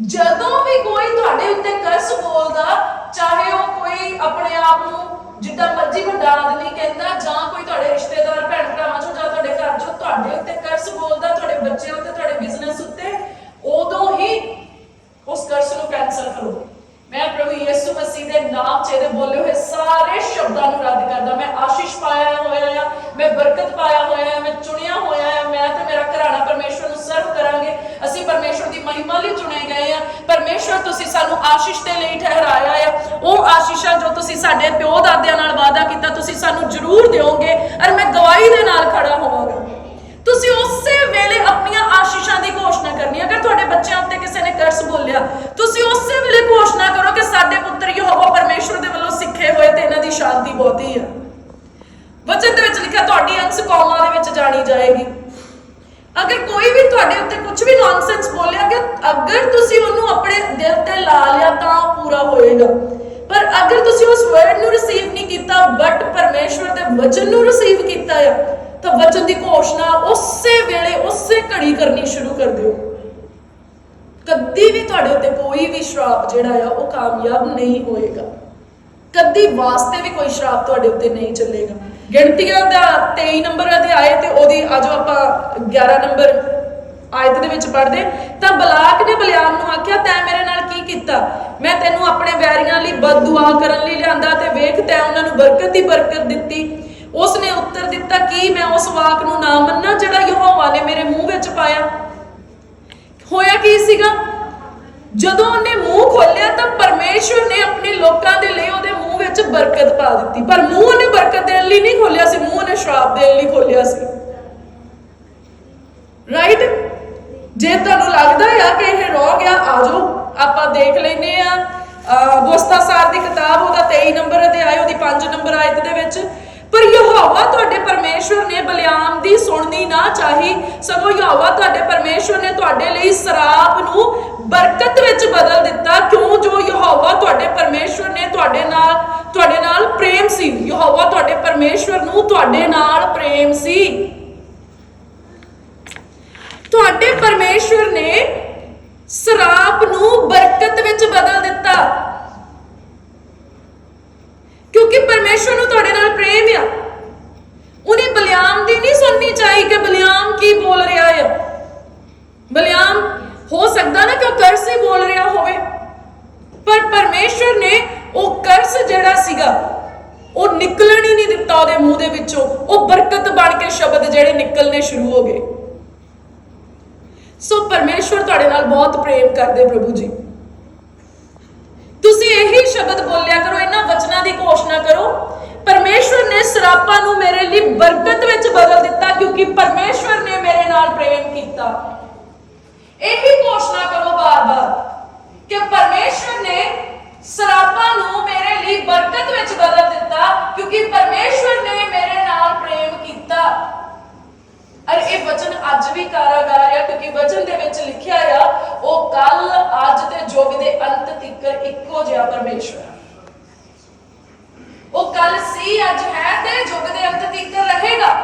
ਜਦੋਂ ਵੀ ਕੋਈ ਤੁਹਾਡੇ ਉੱਤੇ ਕਰਸ ਬੋਲਦਾ, ਚਾਹੇ ਉਹ ਕੋਈ ਆਪਣੇ ਆਪ ਨੂੰ ਜਿੱਦਾਂ ਮਰਜ਼ੀ ਵੱਡਾ ਆਦਮੀ ਕਹਿੰਦਾ, ਜਾਂ ਕੋਈ ਤੁਹਾਡੇ ਰਿਸ਼ਤੇਦਾਰ ਭੈਣ ਭਰਾਵਾਂ ਚੋਂ, ਜਾਂ ਤੁਹਾਡੇ ਘਰ ਚੋਂ ਤੁਹਾਡੇ ਉੱਤੇ ਕਰਸ ਬੋਲਦਾ, ਤੁਹਾਡੇ ਬੱਚਿਆਂ ਉੱਤੇ, ਤੁਹਾਡੇ ਬਿਜ਼ਨਸ ਉੱਤੇ ਉਦੋਂ ਹੀ ਉਸ ਕਰਸ ਨੂੰ ਕੈਨਸਲ ਕਰੋ ਮੈਂ ਪ੍ਰਭੂ ਯਿਸੂ ਮਸੀਹ ਦੇ ਨਾਮ 'ਚ ਇਹਦੇ ਬੋਲੇ ਹੋਏ ਸਾਰੇ ਸ਼ਬਦਾਂ ਨੂੰ ਰੱਦ ਕਰਦਾ ਮੈਂ ਆਸ਼ੀਸ਼ ਪਾਇਆ ਹੋਇਆ ਆ ਮੈਂ ਬਰਕਤ ਪਾਇਆ ਹੋਇਆ ਆ ਮੈਂ ਚੁਣਿਆ ਹੋਇਆ ਆ ਮੈਂ ਤੇ ਮੇਰਾ ਘਰਾਣਾ ਪਰਮੇਸ਼ਵਰ ਨੂੰ ਸਰਵ ਕਰਾਂਗੇ ਅਸੀਂ ਪਰਮੇਸ਼ਵਰ ਦੀ ਮਹਿਮਾ ਲਈ ਚੁਣੇ ਗਏ ਆ ਪਰਮੇਸ਼ਵਰ ਤੁਸੀਂ ਸਾਨੂੰ ਆਸ਼ੀਸ਼ ਦੇ ਲਈ ਠਹਿਰਾਇਆ ਆ। ਉਹ ਆਸ਼ੀਸ਼ਾਂ ਜੋ ਤੁਸੀਂ ਸਾਡੇ ਪਿਓ ਦਾਦਿਆਂ ਨਾਲ ਵਾਅਦਾ ਕੀਤਾ, ਤੁਸੀਂ ਸਾਨੂੰ ਜ਼ਰੂਰ ਦਿਓਗੇ ਔਰ ਮੈਂ ਗਵਾਹੀ ਦੇ ਨਾਲ ਖੜਾ ਹੋਵਾਂਗਾ। ਤੁਸੀਂ ਉਸੇ ਵੇਲੇ ਆਪਣੀਆਂ ਆਸ਼ੀਸ਼ਾਂ ਦੀ ਘੋਸ਼ਣਾ ਕਰਨੀ, ਅਗਰ ਤੁਹਾਡੇ ਬੱਚਿਆਂ ਉੱਤੇ ਕਿਸੇ ਨੇ ਕਰਸ ਬੋਲਿਆ, ਤੁਸੀਂ ਉਸੇ ਵੇਲੇ ਘੋਸ਼ਣਾ ਕਰੋ ਕਿ ਸਾਡੇ ਪੁੱਤਰ ਯਹੋਵਾ ਪਰਮੇਸ਼ਵਰ ਦੇ ਵੱਲੋਂ ਸਿੱਖੇ ਹੋਏ ਤੇ ਇਹਨਾਂ ਦੀ ਸ਼ਾਂਤੀ ਬਹੁਤੀ ਹੈ ਵਚਨ ਦੇ ਵਿੱਚ ਲਿਖਿਆ, ਤੁਹਾਡੀ ਅੰਸ਼ ਕੌਮਾਂ ਦੇ ਵਿੱਚ ਜਾਣੀ ਜਾਏਗੀ। ਅਗਰ ਕੋਈ ਵੀ ਤੁਹਾਡੇ ਉੱਤੇ ਕੁਝ ਵੀ ਨੌਨਸੈਂਸ ਬੋਲਿਆ ਕਿ ਅਗਰ ਤੁਸੀਂ ਉਹਨੂੰ ਆਪਣੇ ਦਿਲ ਤੇ ਲਾ ਲਿਆ ਤਾਂ ਪੂਰਾ ਹੋਏਗਾ। ਪਰ ਅਗਰ ਤੁਸੀਂ ਉਸ ਵਰਡ ਨੂੰ ਰਿਸੀਵ ਨਹੀਂ ਕੀਤਾ ਬਟ ਪਰਮੇਸ਼ਵਰ ਦੇ ਵਚਨ ਨੂੰ ਰਿਸੀਵ ਕੀਤਾ ਆ, ਤਾਂ ਵਚਨ ਦੀ ਘੋਸ਼ਣਾ ਉਸੇ ਵੇਲੇ, ਉਸੇ ਘੜੀ ਕਰਨੀ ਸ਼ੁਰੂ ਕਰ ਦਿਓ। ਕਦੀ ਵੀ ਤੁਹਾਡੇ ਉੱਤੇ ਕੋਈ ਵੀ ਸ਼ਰਾਪ ਜਿਹੜਾ ਆ, ਉਹ ਕਾਮਯਾਬ ਨਹੀਂ ਹੋਏਗਾ। ਕਦੀ ਵਾਸਤੇ ਵੀ ਕੋਈ ਸ਼ਰਾਪ ਤੁਹਾਡੇ ਉੱਤੇ ਨਹੀਂ ਚੱਲੇਗਾ। ਗਿਣਤੀਆਂ ਦਾ 23 ਨੰਬਰ ਅਧਿਆਏ ਤੇ ਉਹਦੀ ਆਜੋ ਆਪਾਂ 11 ਨੰਬਰ ਆਇਤ ਦੇ ਵਿੱਚ ਪੜ੍ਹਦੇ ਤਾਂ ਬਲਾਕ ਨੇ ਬਲਿਆਮ ਨੂੰ ਆਖਿਆ, ਤੈਂ ਮੇਰੇ ਨਾਲ ਕੀ ਕੀਤਾ? ਮੈਂ ਤੈਨੂੰ ਆਪਣੇ ਵੈਰੀਆਂ ਲਈ ਬਦਦੁਆ ਕਰਨ ਲਈ ਲਿਆਂਦਾ ਤੇ ਵੇਖ, ਤੈਂ ਉਹਨਾਂ ਨੂੰ ਬਰਕਤ ਦੀ ਬਰਕਤ ਦਿੱਤੀ। ਉਸ ਨੇ ਉੱਤਰ ਦਿੱਤਾ, ਕੀ ਮੈਂ ਉਸ ਵਾਕ ਨੂੰ ਨਾ ਮੰਨਾਂ ਜਿਹੜਾ ਯਹੋਵਾ ਨੇ ਮੇਰੇ ਮੂੰਹ ਵਿੱਚ ਪਾਇਆ? ਹੋਇਆ ਕੀ ਸੀਗਾ? ਜਦੋਂ ਉਹਨੇ ਮੂੰਹ ਖੋਲਿਆ ਤਾਂ ਪਰਮੇਸ਼ਵਰ ਨੇ ਆਪਣੇ ਲੋਕਾਂ ਦੇ ਲਈ ਉਹਦੇ ਮੂੰਹ ਵਿੱਚ ਬਰਕਤ ਪਾ ਦਿੱਤੀ। ਪਰ ਮੂੰਹ ਉਹਨੇ ਬਰਕਤ ਦੇਣ ਲਈ ਨਹੀਂ ਖੋਲਿਆ ਸੀ, ਮੂੰਹ ਉਹਨੇ ਸ਼ਰਾਪ ਦੇਣ ਲਈ ਖੋਲਿਆ ਸੀ। ਰਾਈਟ ਜੇ ਤੁਹਾਨੂੰ ਲੱਗਦਾ ਆ ਕਿ ਇਹ ਰੋਗ ਆ ਆਜੋ ਆਪਾਂ ਦੇਖ ਲੈਨੇ ਆ ਬੋਸਤਾਸਾਰ ਦੀ ਕਿਤਾਬ, ਉਹਦਾ 23 ਨੰਬਰ ਅਧਿਆਇ, ਉਹਦੀ 5 ਨੰਬਰ ਆਇਤ ਦੇ ਵਿੱਚ। ਪਰ ਯਹੋਵਾ ਤੁਹਾਡੇ ਪਰਮੇਸ਼ਵਰ ਨੇ ਬਲਿਆਮ ਦੀ ਸੁਣਨੀ ਨਾ ਚਾਹੀ। ਸਗੋਂ ਯਹੋਵਾ ਤੁਹਾਡੇ ਪਰਮੇਸ਼ਵਰ ਨੇ ਤੁਹਾਡੇ ਲਈ ਸਰਾਪ ਨੂੰ ਬਰਕਤ ਵਿੱਚ ਬਦਲ ਦਿੱਤਾ। ਕਿਉਂ? ਜੋ ਯਹੋਵਾ ਤੁਹਾਡੇ ਪਰਮੇਸ਼ਵਰ ਨੇ ਤੁਹਾਡੇ ਨਾਲ ਤੁਹਾਡੇ ਨਾਲ ਪ੍ਰੇਮ ਸੀ। ਯਹੋਵਾ ਤੁਹਾਡੇ ਪਰਮੇਸ਼ਵਰ ਨੂੰ ਤੁਹਾਡੇ ਨਾਲ ਪ੍ਰੇਮ ਸੀ। ਤੁਹਾਡੇ ਪਰਮੇਸ਼ਵਰ ਨੇ ਸਰਾਪ ਨੂੰ ਬਰਕਤ ਵਿੱਚ ਬਦਲ ਦਿੱਤਾ ਕਿਉਂਕਿ ਪਰਮੇਸ਼ਵਰ ਨੂੰ ਤੁਹਾਡੇ ਨਾਲ ਪ੍ਰੇਮ ਆ ਉਹਨੇ ਬਲਿਆਮ ਦੀ ਨਹੀਂ ਸੁਣਨੀ ਚਾਹੀ ਕਿ ਬਲਿਆਮ ਕੀ ਬੋਲ ਰਿਹਾ ਆ ਬਲਿਆਮ ਹੋ ਸਕਦਾ ਨਾ ਕਿ ਉਹ ਕਰਸ ਹੀ ਬੋਲ ਰਿਹਾ ਹੋਵੇ। ਪਰ ਪਰਮੇਸ਼ਵਰ ਨੇ ਉਹ ਕਰਸ ਜਿਹੜਾ ਸੀਗਾ, ਉਹ ਨਿਕਲਣ ਹੀ ਨਹੀਂ ਦਿੱਤਾ ਉਹਦੇ ਮੂੰਹ ਦੇ ਵਿੱਚੋਂ। ਉਹ ਬਰਕਤ ਬਣ ਕੇ ਸ਼ਬਦ ਜਿਹੜੇ ਨਿਕਲਨੇ ਸ਼ੁਰੂ ਹੋ ਗਏ। ਸੋ ਪਰਮੇਸ਼ਵਰ ਤੁਹਾਡੇ ਨਾਲ ਬਹੁਤ ਪ੍ਰੇਮ ਕਰਦੇ ਪ੍ਰਭੂ ਜੀ। ਤੁਸੀਂ ਇਹੀ ਸ਼ਬਦ ਬੋਲਿਆ ਕਰੋ, ਇਹਨਾਂ ਵਚਨਾਂ ਦੀ ਘੋਸ਼ਣਾ ਕਰੋ। ਪਰਮੇਸ਼ਵਰ ਨੇ ਸਰਾਪਾਂ ਨੂੰ ਮੇਰੇ ਲਈ ਬਰਕਤ ਵਿੱਚ ਬਦਲ ਦਿੱਤਾ ਕਿਉਂਕਿ ਪਰਮੇਸ਼ਵਰ ਨੇ ਮੇਰੇ ਨਾਲ ਪ੍ਰੇਮ ਕੀਤਾ। ਇਹੀ ਘੋਸ਼ਣਾ ਕਰੋ ਬਾਰ-ਬਾਰ ਕਿ ਪਰਮੇਸ਼ਰ ਨੇ ਸਰਾਪਾਂ ਨੂੰ ਮੇਰੇ ਲਈ ਬਰਕਤ ਵਿੱਚ ਬਦਲ ਦਿੱਤਾ, ਕਿਉਂਕਿ ਪਰਮੇਸ਼ਰ ਨੇ ਮੇਰੇ ਨਾਲ ਪ੍ਰੇਮ ਕੀਤਾ। ਅਰ, ਇਹ ਵਚਨ ਅੱਜ ਵੀ ਕਾਰਾਗਾਰ ਆ, ਕਿਉਂਕਿ ਵਚਨ ਦੇ ਵਿੱਚ ਲਿਖਿਆ ਆ, ਉਹ ਕੱਲ ਅੱਜ ਤੇ ਜੁਗ ਦੇ ਅੰਤ ਤੀਕਰ ਇੱਕੋ ਜਿਹਾ ਪਰਮੇਸ਼ਰ ਉਹ ਕੱਲ ਸੀ, ਅੱਜ ਹੈ ਤੇ ਜੁਗ ਦੇ ਅੰਤ ਤੀਕਰ ਰਹੇਗਾ।